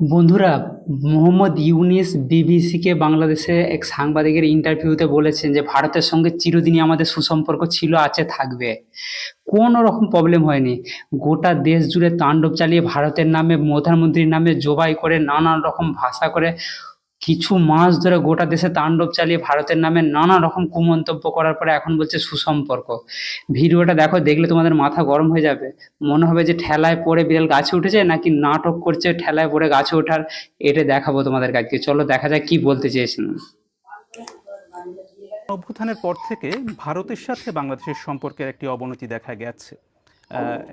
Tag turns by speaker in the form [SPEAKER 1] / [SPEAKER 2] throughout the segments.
[SPEAKER 1] বন্ধুরা, মোহাম্মদ ইউনিস বিবিসিকে বাংলাদেশে এক সাংবাদিকের ইন্টারভিউতে বলেছেন যে, ভারতের সঙ্গে চিরদিনই আমাদের সুসম্পর্ক ছিল, আছে, থাকবে। কোনো রকম প্রবলেম হয়নি। গোটা দেশ জুড়ে তাণ্ডব চালিয়ে ভারতের নামে, প্রধানমন্ত্রীর নামে জবাই করে, নানান রকম ভাষা করে কিছু মাস ধরে গোটা দেশে তাণ্ডব চালিয়ে ভারতের নামে নানা রকম কুমন্তব্য করার পরে এখন বলছে সুসম্পর্ক। ভিডিওটা দেখো, দেখলে তোমাদের মাথা গরম হয়ে যাবে। মনে হবে যে ঠেলায় পড়ে বিড়াল গাছে উঠেছে নাকি নাটক করছে ঠেলায় পড়ে গাছে ওঠার? এটা দেখাবো তোমাদের কাছে চলো দেখা যাক কি বলতে চেয়েছিলেন
[SPEAKER 2] অভ্যুত্থানের পর থেকে ভারতের সাথে বাংলাদেশের সম্পর্কের একটি অবনতি দেখা গেছে।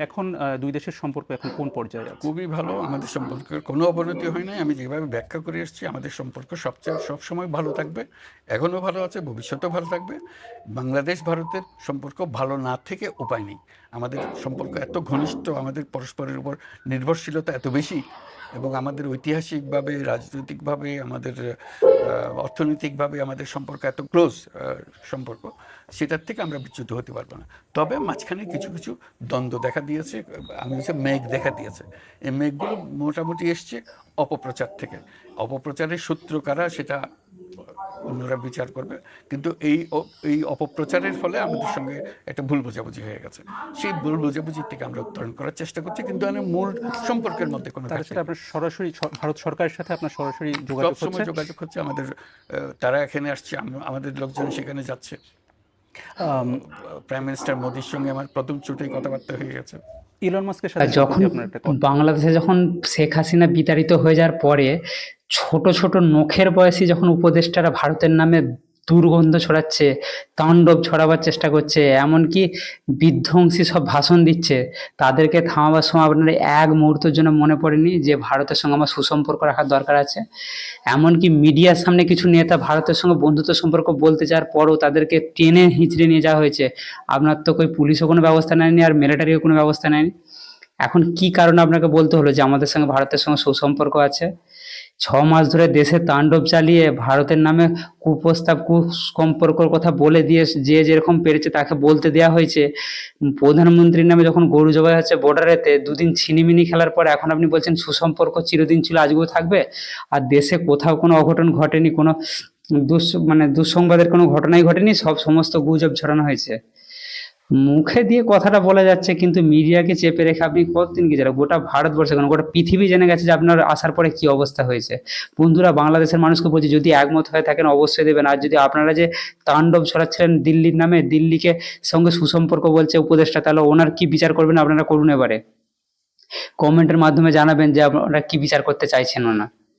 [SPEAKER 2] এখন দুই দেশের সম্পর্ক এখন কোন পর্যায়ে আছে?
[SPEAKER 3] খুবই ভালো আমাদের সম্পর্কের কোনো অবনতি হয় নাই। আমি যেভাবে ব্যাখ্যা করে এসেছি আমাদের সম্পর্ক সবচেয়ে সবসময় ভালো থাকবে এখনও ভালো আছে ভবিষ্যতেও ভালো থাকবে। বাংলাদেশ ভারতের সম্পর্ক ভালো না থেকে উপায় নেই। আমাদের সম্পর্ক এত ঘনিষ্ঠ, আমাদের পরস্পরের উপর নির্ভরশীলতা এত বেশি এবং আমাদের ঐতিহাসিকভাবে, রাজনৈতিকভাবে, আমাদের অর্থনৈতিকভাবে আমাদের সম্পর্ক এত ক্লোজ সম্পর্ক, সেটার থেকে আমরা বিচ্যুত হতে পারব না। তবে মাঝখানে কিছু কিছু দ্বন্দ্ব দেখা দিয়েছে, আমি হচ্ছে মেঘ দেখা দিয়েছে। এই মেঘগুলো মোটামুটি এসছে অপপ্রচার থেকে। অপপ্রচারের সূত্র কারা, সেটা অন্যরা বিচার করবে। কিন্তু এই এই অপপ্রচারের ফলে আমাদের সঙ্গে একটা ভুল বোঝাবুঝি হয়ে গেছে। সেই ভুল বোঝাবুঝি থেকে আমরা উত্তরণ করার চেষ্টা করছি কিন্তু এর মূল সম্পর্কের মধ্যে কোনো
[SPEAKER 2] আপনার সরাসরি ভারত সরকারের সাথে আপনার সরাসরি যোগাযোগ হচ্ছে?
[SPEAKER 3] যোগাযোগ হচ্ছে আমাদের তারা এখানে আসছে আম- আমাদের লোকজন সেখানে যাচ্ছে।
[SPEAKER 2] আম,
[SPEAKER 3] প্রাইম মিনিস্টার মোদির সঙ্গে আমার প্রথম ছুটেই কথাবার্তা হয়ে গেছে।
[SPEAKER 2] ইলন মাস্কের সাথে
[SPEAKER 1] যখন বাংলাদেশে যখন শেখ হাসিনা বিতাড়িত হয়ে যাওয়ার পরে ছোট ছোট নখের বয়সী যখন উপদেষ্টারা ভারতের নামে দুর্গন্ধ ছড়াচ্ছে, তাণ্ডব ছড়াবার চেষ্টা করছে, এমনকি বিধ্বংসী সব ভাষণ দিচ্ছে। তাদেরকে থামাবার সময় আপনার এক মুহূর্তের জন্য মনে পড়েনি যে ভারতের সঙ্গে আমার সুসম্পর্ক রাখার দরকার আছে? এমনকি মিডিয়ার সামনে কিছু নেতা ভারতের সঙ্গে বন্ধুত্ব সম্পর্ক বলতে যাওয়ার পরও তাদেরকে টেনে হিঁচড়ে নিয়ে যাওয়া হয়েছে। আপনার তো কই পুলিশও কোনো ব্যবস্থা নেয়নি আর মিলিটারিও কোনো ব্যবস্থা নেয়নি। এখন কি কারণে আপনাকে বলতে হলো যে আমাদের সঙ্গে ভারতের সঙ্গে সুসম্পর্ক আছে? ছ মাস ধরে দেশে তাণ্ডব চালিয়ে ভারতের নামে কুপ্রস্তাব, কুসম্পর্কর কথা বলে দিয়ে যে যেরকম পেরেছে তাকে বলতে দেওয়া হয়েছে। প্রধানমন্ত্রীর নামে যখন গরু জবাই হচ্ছে বর্ডারেতে দুদিন ছিনিমিনি খেলার পর এখন আপনি বলছেন সুসম্পর্ক চিরদিন ছিল, আজকেও থাকবে? আর দেশে কোথাও কোনো অঘটন ঘটেনি, কোনো দুঃ মানে দুঃসংবাদের কোনো ঘটনাই ঘটেনি, সব সমস্ত গুজব ছড়ানো হয়েছে। মুখে দিয়ে কথাটা বলা যাচ্ছে, কিন্তু মিডিয়াকে চেপে রেখে আপনি কতদিন কি জানেন গোটা ভারতবর্ষে কেন? গোটা পৃথিবী জেনে গেছে যে আপনার আসার পরে কি অবস্থা হয়েছে। বন্ধুরা, বাংলাদেশের মানুষকে বলছি, যদি একমত হয়ে থাকেন অবশ্যই দেবেন। আর যদি আপনারা যে তাণ্ডব ছড়াচ্ছিলেন দিল্লির নামে, দিল্লিকে সঙ্গে সুসম্পর্ক বলছে উপদেষ্টা, তাহলে ওনার কি বিচার করবেন আপনারা করুন এবারে। কমেন্টের মাধ্যমে জানাবেন যে আপনারা কি বিচার করতে চাইছেন না